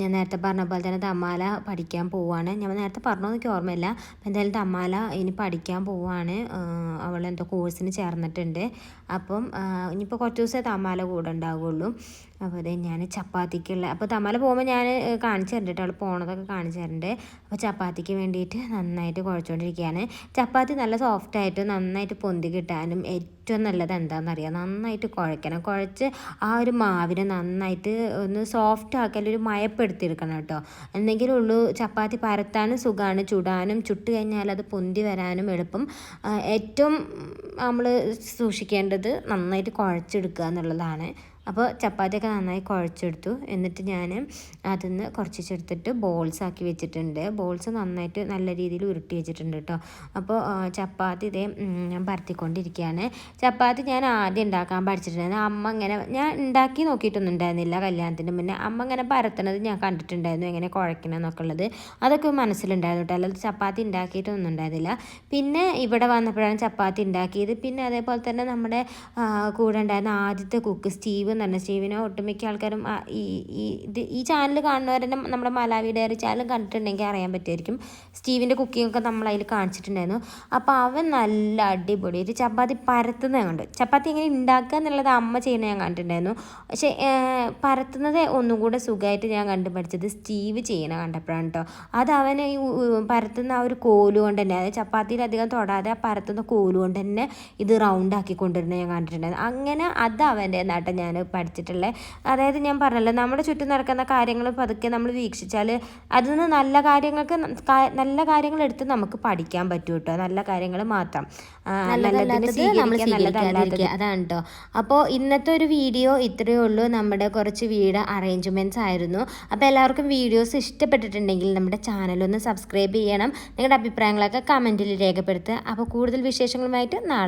ഞാൻ നേരത്തെ പറഞ്ഞ പോലെ തന്നെ തമാല പഠിക്കാൻ പോവാണ്. ഞാൻ നേരത്തെ പറഞ്ഞോ എനിക്ക് ഓർമ്മയില്ല. അപ്പം എന്തായാലും തമാല ഇനി പഠിക്കാൻ പോവാണ്. അവൾ എന്തോ കോഴ്സിന് ചേർന്നിട്ടുണ്ട്. അപ്പം ഇനിയിപ്പോൾ കുറച്ച് ദിവസമേ തമാല കൂടെ ഉണ്ടാവുള്ളൂ. അപ്പോൾ അതെ ഞാൻ ചപ്പാത്തിക്കുള്ള അപ്പോൾ തമാല പോകുമ്പോൾ ഞാൻ കാണിച്ചു കേട്ടോ. അവൾ പോണതൊക്കെ കാണിച്ചു തരണ്ട് അപ്പോൾ ചപ്പാത്തിക്ക് വേണ്ടിയിട്ട് നന്നായിട്ട് കുഴച്ചുകൊണ്ടിരിക്കുകയാണ് ചപ്പാത്തി നല്ല സോഫ്റ്റായിട്ട് നന്നായിട്ട് പൊന്തി കിട്ടാനും ഏറ്റവും നല്ലത് എന്താണെന്നറിയാം നന്നായിട്ട് കുഴക്കണം. കുഴച്ച് ആ ഒരു മാവിനെ നന്നായിട്ട് ഒന്ന് സോഫ്റ്റ് ആക്കാൻ ഒരു മയപ്പെടുത്തിയെടുക്കണം കേട്ടോ. എന്തെങ്കിലും ഉള്ളൂ ചപ്പാത്തി പരത്താനും സുഖമാണ് ചുടാനും ചുട്ട് കഴിഞ്ഞാൽ അത് പൊന്തി വരാനും എളുപ്പം. ഏറ്റവും നമ്മൾ സൂക്ഷിക്കേണ്ടത് നന്നായിട്ട് കുഴച്ചെടുക്കുക എന്നുള്ളതാണ്. അപ്പോൾ ചപ്പാത്തിയൊക്കെ നന്നായി കുഴച്ചെടുത്തു. എന്നിട്ട് ഞാൻ അതിൽ നിന്ന് കുറച്ച് ചെടുത്തിട്ട് ബോൾസ് ആക്കി വെച്ചിട്ടുണ്ട്. ബോൾസ് നന്നായിട്ട് നല്ല രീതിയിൽ ഉരുട്ടി വെച്ചിട്ടുണ്ട് കേട്ടോ. അപ്പോൾ ചപ്പാത്തി ഇതേ ഞാൻ പരത്തിക്കൊണ്ടിരിക്കുകയാണ്. ചപ്പാത്തി ഞാൻ ആദ്യം ഉണ്ടാക്കാൻ പഠിച്ചിട്ടുണ്ടായിരുന്നു. അമ്മ ഇങ്ങനെ ഞാൻ ഉണ്ടാക്കി നോക്കിയിട്ടൊന്നും ഉണ്ടായിരുന്നില്ല കല്യാണത്തിന് മുന്നേ. അമ്മ ഇങ്ങനെ പരത്തണത് ഞാൻ കണ്ടിട്ടുണ്ടായിരുന്നു. എങ്ങനെ കുഴക്കണം എന്നൊക്കെ ഉള്ളത്. അതൊക്കെ മനസ്സിലുണ്ടായിരുന്നു കേട്ടോ. അല്ലാതെ ചപ്പാത്തി ഉണ്ടാക്കിയിട്ടൊന്നും ഉണ്ടായിരുന്നില്ല പിന്നെ ഇവിടെ വന്നപ്പോഴാണ് ചപ്പാത്തി ഉണ്ടാക്കിയത്. പിന്നെ അതേപോലെ തന്നെ നമ്മുടെ കൂടെ ഉണ്ടായിരുന്ന ആദ്യത്തെ കുക്ക് സ്റ്റീവ് എന്ന് തന്നെ. സ്റ്റീവിനെ ഒട്ടുമിക്ക ആൾക്കാരും ഈ ഈ ഈ ചാനൽ കാണുന്നവരെ നമ്മുടെ മലാവി ഡയറി ചാനൽ കണ്ടിട്ടുണ്ടെങ്കിൽ അറിയാൻ പറ്റുമായിരിക്കും. സ്റ്റീവിന്റെ കുക്കിംഗ് ഒക്കെ നമ്മൾ അതിൽ കാണിച്ചിട്ടുണ്ടായിരുന്നു. അപ്പോൾ അവൻ നല്ല അടിപൊളി. ഒരു ചപ്പാത്തി പരത്തുന്നത് കണ്ടു. ചപ്പാത്തി എങ്ങനെ ഉണ്ടാക്കുക എന്നുള്ളത് അമ്മ ചെയ്യുന്നത് ഞാൻ കണ്ടിട്ടുണ്ടായിരുന്നു. പക്ഷേ പരത്തുന്നത് ഒന്നും കൂടെ സുഖമായിട്ട് ഞാൻ കണ്ടു പഠിച്ചത് സ്റ്റീവ് ചെയ്യണ കണ്ടപ്പോഴാണ് കേട്ടോ അത് അവന് ഈ പരത്തുന്ന ആ ഒരു കോലുകൊണ്ട് തന്നെ അതായത് ചപ്പാത്തിയിൽ അധികം തൊടാതെ പരത്തുന്ന കോലുകൊണ്ട് തന്നെ ഇത് റൗണ്ട് ആക്കി കൊണ്ടുവരുന്നത് ഞാൻ കണ്ടിട്ടുണ്ടായിരുന്നു. അങ്ങനെ അത് അവന്റെ നാട്ടം ഞാൻ പഠിച്ചിട്ടുള്ളത്. അതായത് ഞാൻ പറഞ്ഞല്ലോ നമ്മുടെ ചുറ്റും നടക്കുന്ന കാര്യങ്ങൾ പതുക്കെ നമ്മൾ വീക്ഷിച്ചാൽ അതിൽ നിന്ന് നല്ല കാര്യങ്ങൾക്ക് നല്ല കാര്യങ്ങൾ എടുത്ത് നമുക്ക് പഠിക്കാൻ പറ്റും കേട്ടോ നല്ല കാര്യങ്ങൾ മാത്രം. അതാണ് കേട്ടോ അപ്പോൾ ഇന്നത്തെ ഒരു വീഡിയോ ഇത്രയേ ഉള്ളൂ. നമ്മുടെ കുറച്ച് വീട് അറേഞ്ച്മെന്റ്സ് ആയിരുന്നു. അപ്പോൾ എല്ലാവർക്കും വീഡിയോസ് ഇഷ്ടപ്പെട്ടിട്ടുണ്ടെങ്കിൽ നമ്മുടെ ചാനലൊന്ന് സബ്സ്ക്രൈബ് ചെയ്യണം. നിങ്ങളുടെ അഭിപ്രായങ്ങളൊക്കെ കമന്റിൽ രേഖപ്പെടുത്തുക. അപ്പോൾ കൂടുതൽ വിശേഷങ്ങളുമായിട്ട് നാളെ